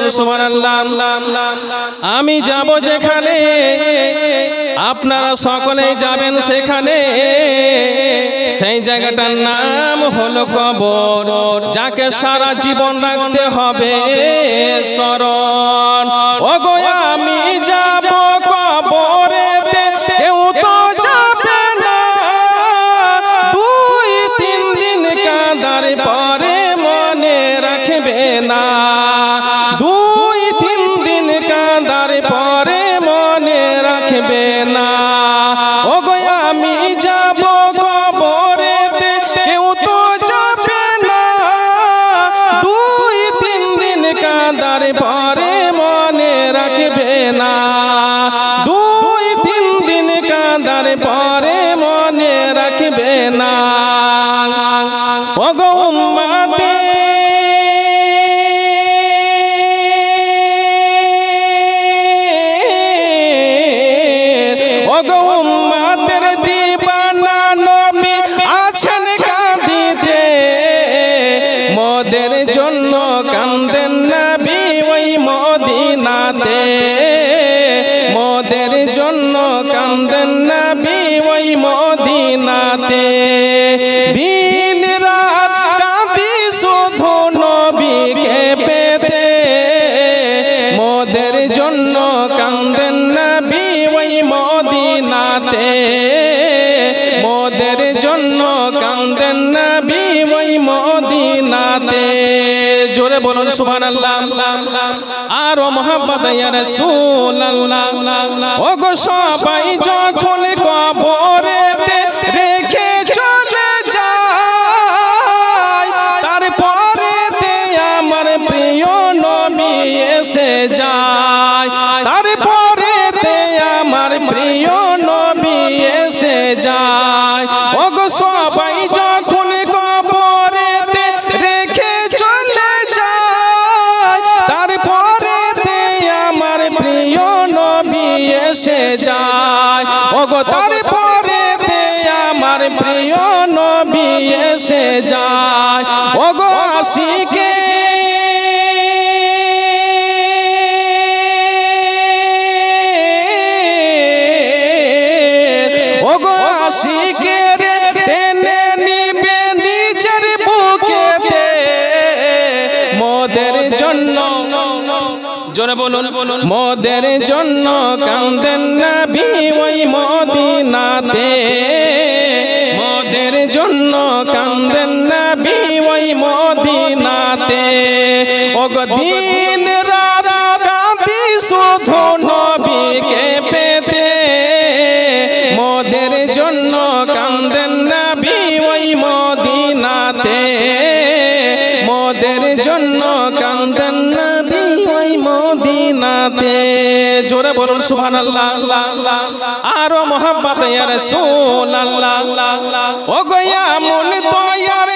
বলুন, সুবহানাল্লাহ। আমি যাব যেখানে, আপনারা সকলেই যাবেন সেখানে। সেই জায়গাটার নাম হলো কবর, যাকে সারা জীবন রাখতে হবে স্মরণ। ও গো আমি যাব দুই, তিন দিন মনে রাখবে না। রাখবে না। ও গো আমি যাব কবরেতে, কেউ তো যাবে না। দুই, তিন দিন কাঁদার পরে মনে রাখবে না। ও গো উম্মাতের দিবানা নবী আছেন কাঁদিতে। মোদের জন্য কান্দেন নবী ওই মদিনাতে। বলুন সুবহানাল্লাহ। আর মোহাম্মদ ইয়া রাসূলুল্লাহ। ও গো সবাই যখন কবরেতে রেখে চলে যায় আমার প্রিয় নবী এসে যায়, তারপরেতে আমার প্রিয় এসে যায়। এসে যায়। ও গো আশিকে। ও গো আশিকে টেনে নিজের মোদের জন্য, জোরে বলুন, মোদের জন্য ওই মদিনাতে। মদিনাতে। ও গো দিন রাত কাঁদি শুধু নবীকে পেতে। মোদের জন্য কান্দেন নবী ওই মদিনাতে। মোদের জন্য কান্দেন নবী ওই মদিনাতে। জোরে বলুন, সুবহানাল্লাহ। আরও মোহাম্মত ইয়া রাসূলুল্লাহ। ও গয়া মন তয়ার নবীকে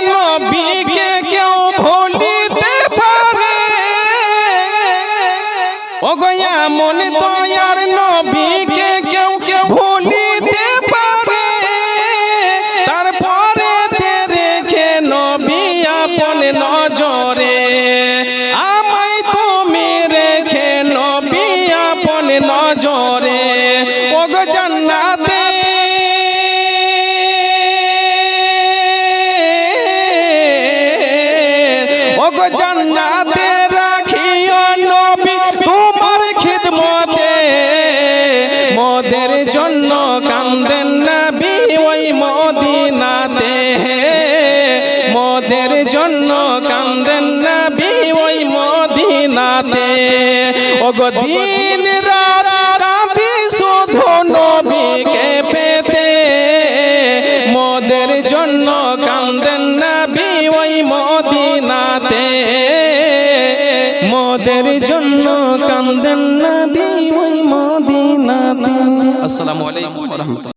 ও গো জান্নাতে রাখিও নবী তোমার খিদমতে। মোদের জন্য কান্দেন নবী ওই মদিনাতে। মোদের জন্য কান্দেন নবী ওই মদিনাতে। ও গো দিন রাত কাঁদি শুধু নবীকে কান্দেন নবী ওই মদিনাতে। আসসালামু আলাইকুম ওয়া রাহমাতুল্লাহ।